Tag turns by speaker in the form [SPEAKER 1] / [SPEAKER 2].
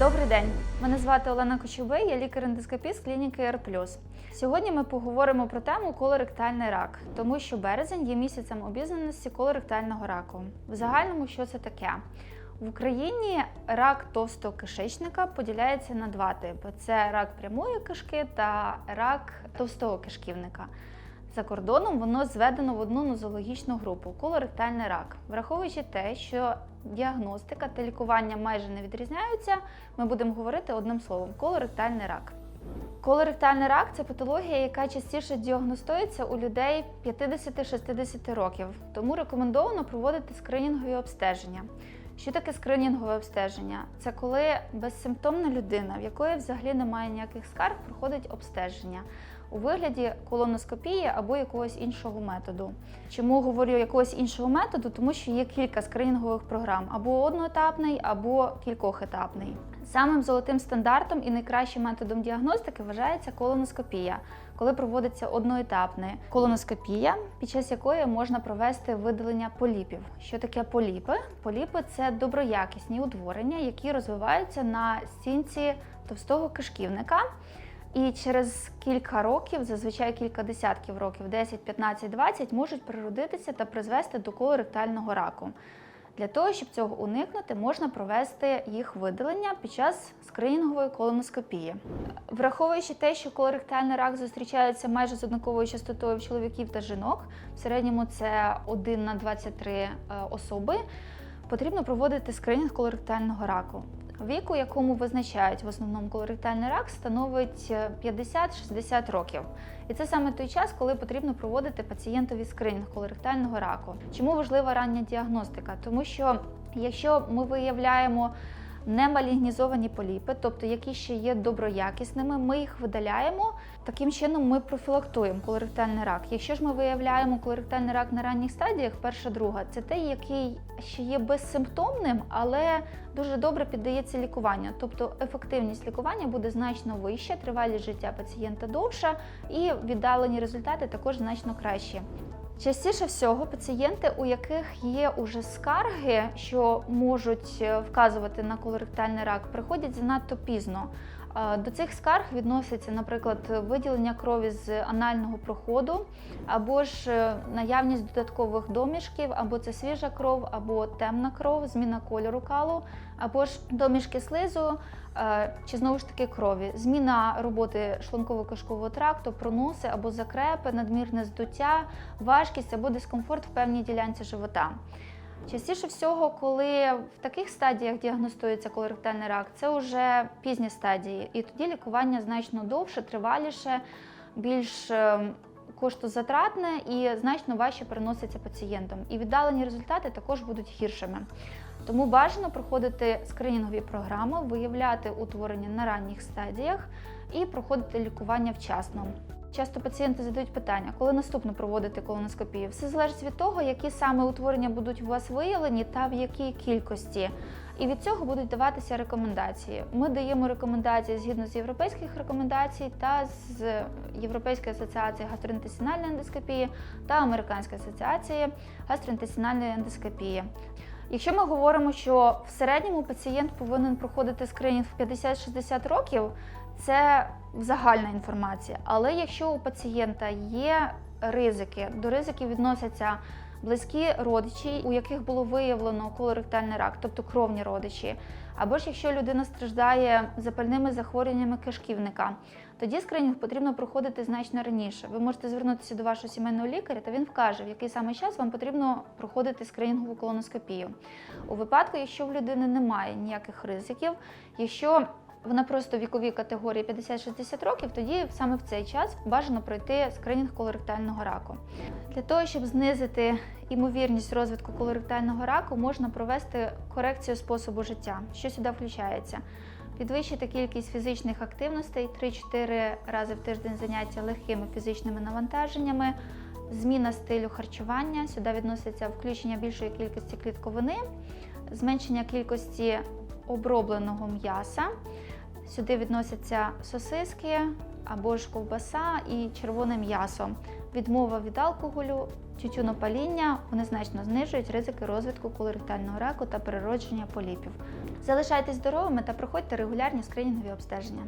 [SPEAKER 1] Добрий день, мене звати Олена Кочубей, я лікар-ендоскопіст клініки R+. Сьогодні ми поговоримо про тему колоректальний рак, тому що березень є місяцем обізнаності колоректального раку. В загальному, що це таке? В Україні рак товстого кишечника поділяється на два типи: це рак прямої кишки та рак товстого кишківника. За кордоном воно зведено в одну нозологічну групу колоректальний рак. Враховуючи те, що діагностика та лікування майже не відрізняються, ми будемо говорити одним словом колоректальний рак. Колоректальний рак це патологія, яка частіше діагностується у людей 50-60 років, тому рекомендовано проводити скринінгові обстеження. Що таке скринінгове обстеження? Це коли безсимптомна людина, в якої взагалі немає ніяких скарг, проходить обстеження у вигляді колоноскопії або якогось іншого методу. Чому говорю якогось іншого методу? Тому що є кілька скринінгових програм: або одноетапний, або кількохетапний. Самим золотим стандартом і найкращим методом діагностики вважається колоноскопія, коли проводиться одноетапна колоноскопія, під час якої можна провести видалення поліпів. Що таке поліпи? Поліпи це доброякісні утворення, які розвиваються на стінці товстого кишківника. І через кілька років, зазвичай кілька десятків років, 10, 15, 20, можуть природитися та призвести до колоректального раку. Для того, щоб цього уникнути, можна провести їх видалення під час скринінгової колоноскопії. Враховуючи те, що колоректальний рак зустрічається майже з однаковою частотою в чоловіків та жінок, в середньому це 1 на 23 е, особи, потрібно проводити скринінг колоректального раку. Віку, якому визначають в основному колоректальний рак, становить 50-60 років. І це саме той час, коли потрібно проводити пацієнтові скринінг колоректального раку. Чому важлива рання діагностика? Тому що якщо ми виявляємо немалігнізовані поліпи, тобто які ще є доброякісними, ми їх видаляємо. Таким чином ми профілактуємо колоректальний рак. Якщо ж ми виявляємо колоректальний рак на ранніх стадіях, перша, друга, це той, який ще є безсимптомним, але дуже добре піддається лікуванню. Тобто ефективність лікування буде значно вища, тривалість життя пацієнта довша, і віддалені результати також значно кращі. Частіше всього пацієнти, у яких є уже скарги, що можуть е, вказувати на колоректальний рак, приходять занадто пізно. До цих скарг відноситься, наприклад, виділення крові з анального проходу, або ж е, наявність додаткових домішків, або це свіжа кров, або темна кров, зміна кольору калу, або ж домішки слизу, е, чи знову ж таки крові, зміна роботи шлунково-кишкового тракту, проноси або закрепи, надмірне здуття, важкість або дискомфорт в певній ділянці живота. Частіше всього, коли в таких стадіях діагностується колоректальний рак, це вже пізні стадії, і тоді лікування значно довше, триваліше, більш е, коштозатратне і значно важче переноситься пацієнтам. І віддалені результати також будуть гіршими. Тому бажано проходити скринінгові програми, виявляти утворення на ранніх стадіях і проходити лікування вчасно. Часто пацієнти задають питання, коли наступно проводити колоноскопію. Все залежить від того, які саме утворення будуть у вас виявлені та в якій кількості. І від цього будуть даватися рекомендації. Ми даємо рекомендації згідно з європейських рекомендацій та з Європейської асоціації гастроінтестинальної ендоскопії та Американської асоціації гастроінтестинальної ендоскопії. Якщо ми говоримо, що в середньому пацієнт повинен проходити скринінг в 50-60 років, це загальна інформація. Але якщо у пацієнта є ризики, до ризиків відносяться близькі родичі, у яких було виявлено колоректальний рак, тобто кровні родичі, або ж якщо людина страждає запальними захворюваннями кишківника, тоді скринінг потрібно проходити значно раніше. Ви можете звернутися до вашого сімейного лікаря, та він вкаже, в який саме час вам потрібно проходити скринінгову колоноскопію. У випадку, якщо в людини немає ніяких ризиків, якщо вона просто в віковій категорії 50-60 років, тоді саме в цей час бажано пройти скринінг колоректального раку. Для того, щоб знизити імовірність розвитку колоректального раку, можна провести корекцію способу життя. Що сюди включається? Підвищити кількість фізичних активностей 3-4 рази в тиждень заняття легкими фізичними навантаженнями, зміна стилю харчування. Сюди відноситься включення більшої кількості клітковини, зменшення кількості обробленого м'яса. Сюди відносяться сосиски або ж ковбаса і червоне м'ясо. Відмова від алкоголю, тютюнопаління вони значно знижують ризики розвитку колоритального раку та переродження поліпів. Залишайтесь здоровими та проходьте регулярні скринінгові обстеження.